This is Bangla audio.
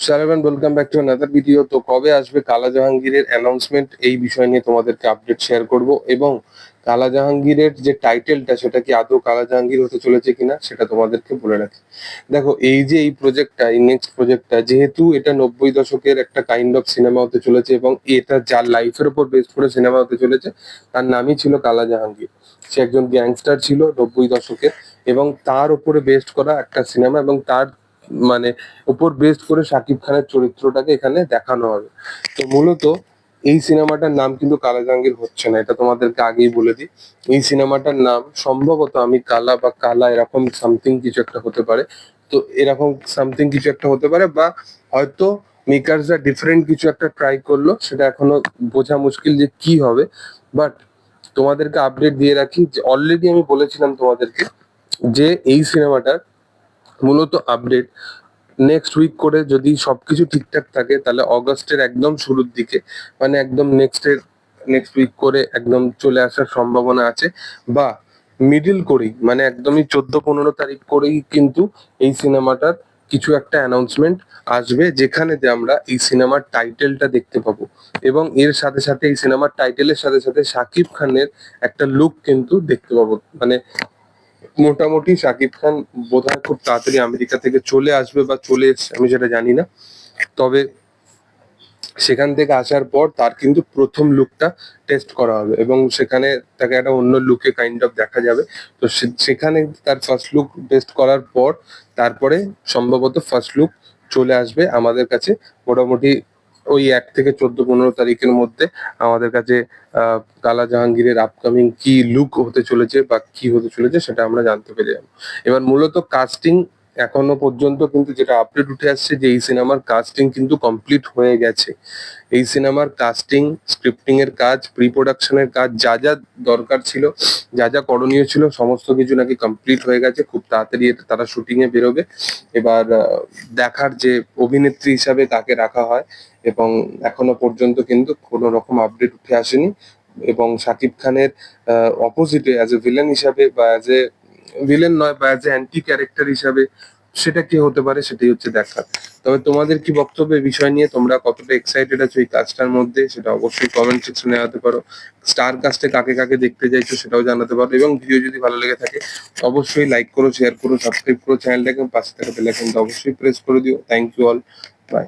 Sir welcome back to another video তো কবে আসবে কালা জাহাঙ্গীরের অ্যানাউন্সমেন্ট এই বিষয় নিয়ে তোমাদেরকে আপডেট শেয়ার করব। এবং কালা জাহাঙ্গীরের যে টাইটেলটা সেটা কি আদৌ কালা জাহাঙ্গীর হতে চলেছে কিনা, সেটা তোমাদেরকে বলে রাখি। দেখো, এই যে এই প্রজেক্টটা এই নেক্সট প্রজেক্টটা যেহেতু এটা নব্বই দশকের একটা কাইন্ড অফ সিনেমা হতে চলেছে এবং এটা যার লাইফের উপর বেস করে সিনেমা হতে চলেছে, তার নামই ছিল কালা জাহাঙ্গীর সে একজন গ্যাংস্টার ছিল নব্বই দশকের এবং তার উপরে বেস্ট করা একটা সিনেমা এবং তার মানে উপর বেস্ট করে শাকিব খানের চরিত্রটাকে এখানে দেখানো হবে। তো মূলত এই সিনেমাটার নাম কিন্তু কালা জাহাঙ্গীর হচ্ছে না, এটা তোমাদেরকে আগেই বলে দিই। এই সিনেমাটার নাম সম্ভবত আমি কালা বা কালা এরকম সামথিং কিছু একটা হতে পারে। তো এরকম সামথিং কিছু একটা হতে পারে বা হয়তো মেকার্সরা ডিফারেন্ট কিছু একটা ট্রাই করল, সেটা এখনও বোঝা মুশকিল যে কি হবে। বাট তোমাদেরকে আপডেট দিয়ে রাখি যে অলরেডি আমি বলেছিলাম তোমাদেরকে যে এই সিনেমাটার মূলত আপডেট নেক্সট উইক করে যদি সবকিছু ঠিকঠাক থাকে, তাহলে অগস্টের একদম শুরুর দিকে মানে একদম নেক্সটের নেক্সট উইক করে একদম চলে আসার সম্ভাবনা আছে। বা মিডিল করেই মানে একদমই চোদ্দ পনেরো তারিখ করেই কিন্তু এই সিনেমাটার কিছু একটা অ্যানাউন্সমেন্ট আসবে, যেখানে আমরা এই সিনেমার টাইটেলটা দেখতে পাবো। এবং এর সাথে সাথে এই সিনেমার টাইটেলের সাথে সাথে শাকিব খানের একটা লুক কিন্তু দেখতে পাবো। মানে মোটামুটি শাকিব খান বোধহয় খুব তাড়াতাড়ি আমেরিকা থেকে চলে আসবে বা চলে এসছে, আমি সেটা জানি না। তবে সেখান থেকে আসার পর তার কিন্তু প্রথম লুকটা টেস্ট করা হবে এবং সেখানে তাকে একটা অন্য লুকে কাইন্ড অফ দেখা যাবে। তো সেখানে তার ফার্স্ট লুক টেস্ট করার পর তারপরে সম্ভবত ফার্স্ট লুক চলে আসবে আমাদের কাছে মোটামুটি ওই এক থেকে চোদ্দ, পনেরো তারিখের মধ্যে আমাদের কাছে কালা জাহাঙ্গীরের আপকামিং কি লুক হতে চলেছে বা কি হতে চলেছে সেটা আমরা জানতে পেরে যাব। এবার মূলত কাস্টিং এখনও পর্যন্ত কিন্তু যেটা আপডেট উঠে আসছে যে এই সিনেমার কাস্টিং কিন্তু কমপ্লিট হয়ে গেছে। এই সিনেমার কাস্টিং স্ক্রিপ্টিং এর কাজ প্রি প্রোডাকশনের কাজ, যা যা দরকার ছিল, যা যা করণীয় ছিল, সমস্ত কিছু নাকি কমপ্লিট হয়ে গেছে। খুব তাড়াতাড়ি এটা তারা শুটিং এ বেরোবে। এবার দেখার যে অভিনেত্রী হিসাবে কাকে রাখা হয় এবং এখনও পর্যন্ত কিন্তু কোনো রকম আপডেট উঠে আসেনি এবং শাকিব খানের অপোজিটে অ্যাজ এ ভিলেন হিসাবে বা অ্যাজ এ ভিলেন নয় বা অ্যাজ অ্যান্টি ক্যারেক্টার হিসাবে সেটা কি হতে পারে সেটাই হচ্ছে দেখার তবে তোমাদের কি বক্তব্য বিষয় নিয়ে? তোমরা কতটা এক্সাইটেড আছো এই কাজটার মধ্যে সেটা অবশ্যই কমেন্ট সেকশনে জানাতে পারো। স্টার কাস্টে কাকে কাকে দেখতে চাইছো সেটাও জানাতে পারো এবং ভিডিও যদি ভালো লেগে থাকে, অবশ্যই লাইক করো শেয়ার করো সাবস্ক্রাইব করো চ্যানেলটাকে পাশে থাকা বেল আইকনটা অবশ্যই প্রেস করে দিও। Thank you all by